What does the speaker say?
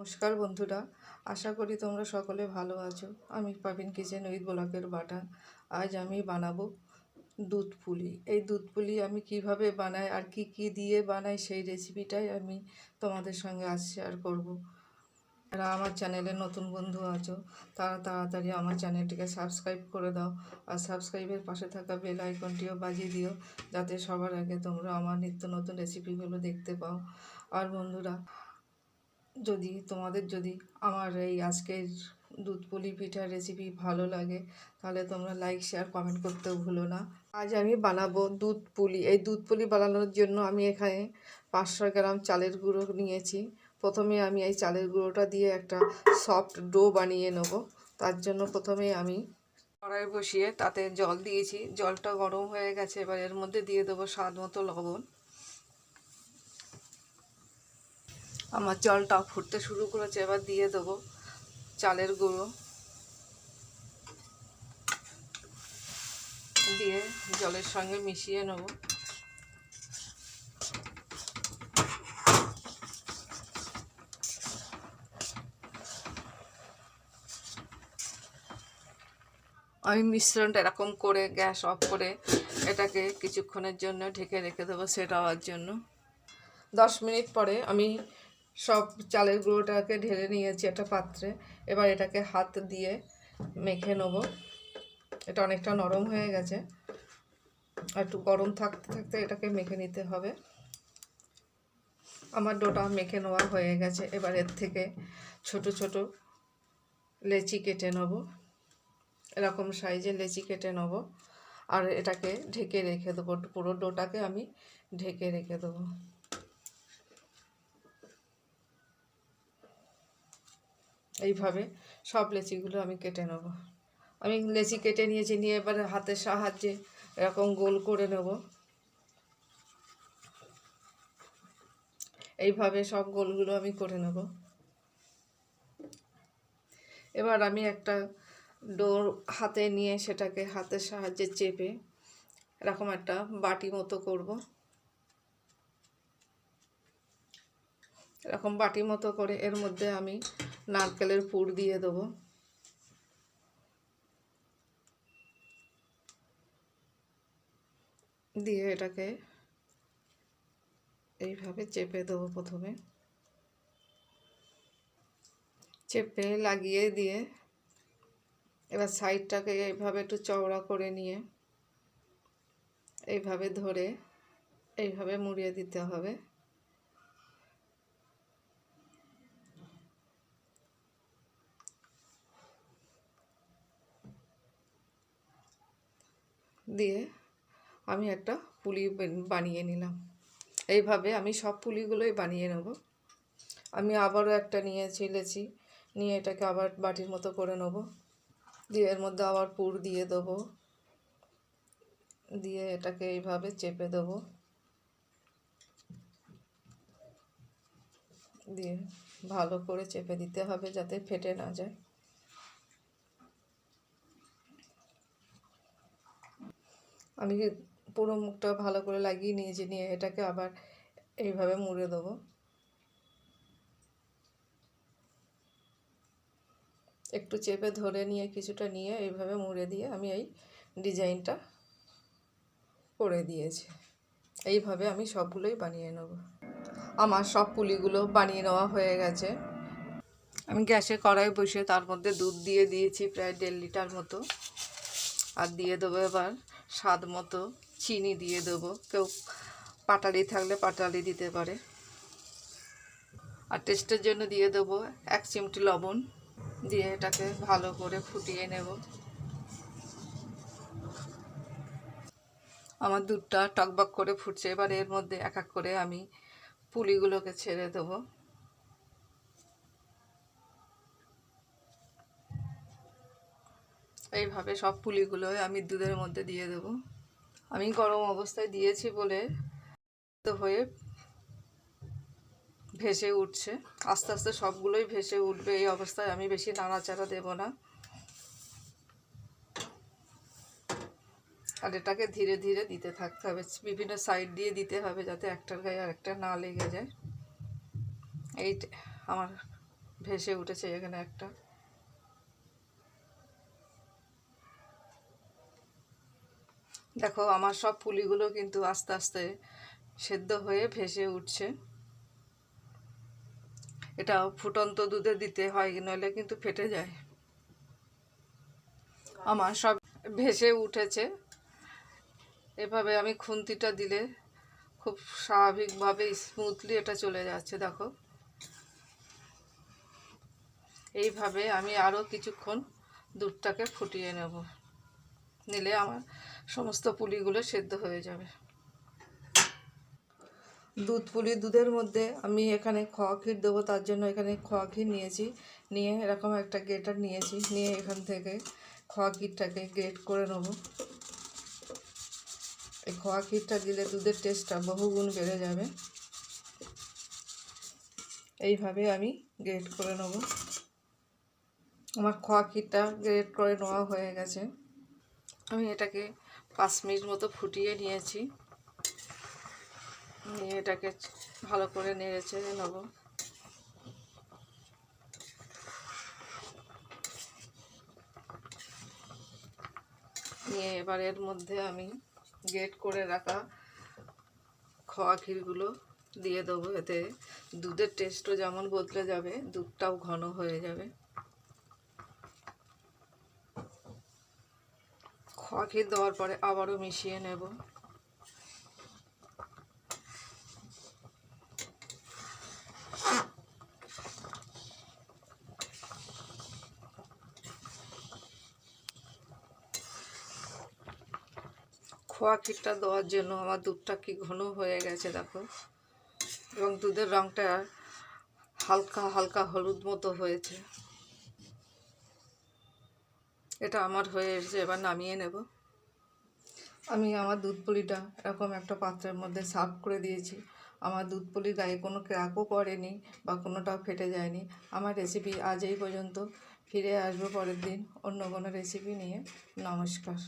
নমস্কার বন্ধুরা, আশা করি তোমরা সকলে ভালো আছো। আমি পাবিন কিচেন উইথ ব্লকের বাটা আজ আমি বানাবো দুধ পুলি। এই দুধ পুলি আমি কীভাবে বানাই আর কি কি দিয়ে বানাই সেই রেসিপিটাই আমি তোমাদের সঙ্গে আজ শেয়ার করব। যারা আমার চ্যানেলে নতুন বন্ধু আছো, তারা তাড়াতাড়ি আমার চ্যানেলটিকে সাবস্ক্রাইব করে দাও আর সাবস্ক্রাইবের পাশে থাকা বেল আইকনটিও বাজিয়ে দিও, যাতে সবার আগে তোমরা আমার নিত্য নতুন রেসিপিগুলো দেখতে পাও। আর বন্ধুরা যদি তোমাদের যদি আমার এই আজকের দুধ পুলি পিঠার রেসিপি ভালো লাগে, তাহলে তোমরা লাইক শেয়ার কমেন্ট করতেও ভুলো না। আজ আমি বানাবো দুধ পুলি। এই দুধ পুলি বানানোর জন্য আমি এখানে পাঁচশো গ্রাম চালের গুঁড়ো নিয়েছি। প্রথমে আমি এই চালের গুঁড়োটা দিয়ে একটা সফট ডো বানিয়ে নেব। তার জন্য প্রথমে আমি কড়াই বসিয়ে তাতে জল দিয়েছি। জলটা গরম হয়ে গেছে, এবার এর মধ্যে দিয়ে দেবো স্বাদ মতো লবণ। আমার জলটা ফুটতে শুরু করেছে, এবার দিয়ে দেবো চালের গুঁড়ো। দিয়ে জলের সঙ্গে মিশিয়ে নেব। আমি মিশ্রণটা এরকম করে, গ্যাস অফ করে এটাকে কিছুক্ষণের জন্য ঢেকে রেখে দেবো সেট হওয়ার জন্য। দশ মিনিট পরে আমি সব চালের গুঁড়োটাকে ঢেলে নিয়েছি একটা পাত্রে। এবার এটাকে হাত দিয়ে মেখে নেব। এটা অনেকটা নরম হয়ে গেছে। একটু গরম থাকতে থাকতে এটাকে মেখে নিতে হবে। আমার ডোটা মেখে নেওয়া হয়ে গেছে। এবার এর থেকে ছোট ছোট লেচি কেটে নেব। এরকম সাইজের লেচি কেটে নেব। আর এটাকে ঢেকে রেখে দেবো। পুরো ডোটাকে আমি ঢেকে রেখে দেবো। এইভাবে সব লেচিগুলো আমি কেটে নেব। আমি লেচি কেটে নিয়েছি, নিয়ে এবারে হাতের সাহায্যে এরকম গোল করে নেব। এইভাবে সব গোলগুলো আমি করে নেব। এবার আমি একটা ডোর হাতে নিয়ে সেটাকে হাতের সাহায্যে চেপে এরকম একটা বাটি মতো করব। এরকম বাটি মতো করে এর মধ্যে আমি নারকেলের পুর দিয়ে দেবো। দিয়ে এটাকে এইভাবে চেপে দেবো প্রথমে। চেপে লাগিয়ে দিয়ে এবার সাইডটাকে এইভাবে একটু চওড়া করে নিয়ে এইভাবে ধরে এইভাবে মুড়িয়ে দিতে হবে। দিয়ে আমি একটা পুলি বানিয়ে নিলাম। এইভাবে আমি সব পুলিগুলোই বানিয়ে নেব। আমি আবারও একটা নিয়ে ছেলেছি, নিয়ে এটাকে আবার বাটির মতো করে নেব। দিয়ে এর মধ্যে আবার পুর দিয়ে দেবো। দিয়ে এটাকে এইভাবে চেপে দেবো। দিয়ে ভালো করে চেপে দিতে হবে যাতে ফেটে না যায়। আমি পুরো মুখটা ভালো করে লাগিয়ে নিয়েছি, নিয়ে এটাকে আবার এইভাবে মুড়ে দেবো। একটু চেপে ধরে নিয়ে, কিছুটা নিয়ে এইভাবে মুড়ে দিয়ে আমি এই ডিজাইনটা করে দিয়েছি। এইভাবে আমি সবগুলোই বানিয়ে নেব। আমার সব পুলিগুলো বানিয়ে নেওয়া হয়ে গেছে। আমি গ্যাসে কড়াই বসে তার মধ্যে দুধ দিয়ে দিয়েছি প্রায় দেড় লিটার মতো। আর দিয়ে দেবো এবার স্বাদ মতো চিনি দিয়ে দেবো। কেউ পাটালি থাকলে পাটালি দিতে পারে। আর টেস্টের জন্য দিয়ে দেবো এক চিমটি লবণ দিয়ে এটাকে ভালো করে ফুটিয়ে নেব। আমার দুধটা টকবক করে ফুটছে, এবার এর মধ্যে এক এক করে আমি পুলিগুলোকে ছেড়ে দেবো। এইভাবে সব পুলিগুলো আমি দুধের মধ্যে দিয়ে দেব। আমি গরম অবস্থায় দিয়েছি বলে তো হয়ে ভেসে উঠছে। আস্তে আস্তে সবগুলোই ভেসে উঠবে এই অবস্থায় আমি বেশি নাড়াচাড়া দেব না। আর এটাকে ধীরে ধীরে দিতে থাকতে হবে। বিভিন্ন সাইড দিয়ে দিতে হবে যাতে একটার গায়ে আরেকটা না লেগে যায়। এই আমার ভেসে উঠেছে এখানে একটা। দেখো, আমার সব পুলিগুলো কিন্তু আস্তে আস্তে সেদ্ধ হয়ে ভেসে উঠছে। এটা ফুটন্ত দুধে দিতে হয়, নইলে কিন্তু ফেটে যায়। আমার সব ভেসে উঠেছে। এভাবে আমি খুন্তিটা দিলে খুব স্বাভাবিকভাবে স্মুথলি এটা চলে যাচ্ছে, দেখো। এইভাবে আমি আরও কিছুক্ষণ দুধটাকে ফুটিয়ে নেব। নিলে আমার সমস্ত পুলিগুলো সেদ্ধ হয়ে যাবে। দুধ পুলি, দুধের মধ্যে আমি এখানে খোয়া ক্ষীর দেবো, তার জন্য এখানে খোয়া ক্ষীর নিয়েছি। নিয়ে এরকম একটা গ্রেটার নিয়েছি, নিয়ে এখান থেকে খোয়া ক্ষীরটাকে গ্রেট করে নেব। এই খোয়া ক্ষীরটা দিলে দুধের টেস্টটা বহুগুণ বেড়ে যাবে। এইভাবে আমি গ্রেট করে নেব। আমার খোয়া ক্ষীরটা গ্রেট করে নেওয়া হয়ে গেছে। আমি এটাকে পাঁচ মিনিট মতো ফুটিয়ে নিয়েছি। নিয়ে এটাকে ভালো করে নেড়ে চেড়ে নেব। নিয়ে এবার এর মধ্যে আমি গেট করে রাখা খোয়া ক্ষীরগুলো দিয়ে দেবো। এতে দুধের টেস্টও যেমন বদলে যাবে, দুধটাও ঘন হয়ে যাবে। ক্ষীর দেওয়ার পরে আবারও মিশিয়ে নেব। খোয়া ক্ষীরটা দেওয়ার জন্য আমার দুধটা কি ঘন হয়ে গেছে দেখো। এবং দুধের রঙটা হালকা হালকা হলুদ মতো হয়েছে। এটা আমার হয়ে এসেছে, এবার নামিয়ে নেব। আমি আমার দুধ পুলিটা এরকম একটা পাত্রের মধ্যে সাফ করে দিয়েছি। আমার দুধ পুলির গায়ে কোনো ক্র্যাকও পড়েনি বা কোনোটাও ফেটে যায়নি। আমার রেসিপি আজ এই পর্যন্ত। ফিরে আসব পরের দিন অন্য কোনো রেসিপি নিয়ে। নমস্কার।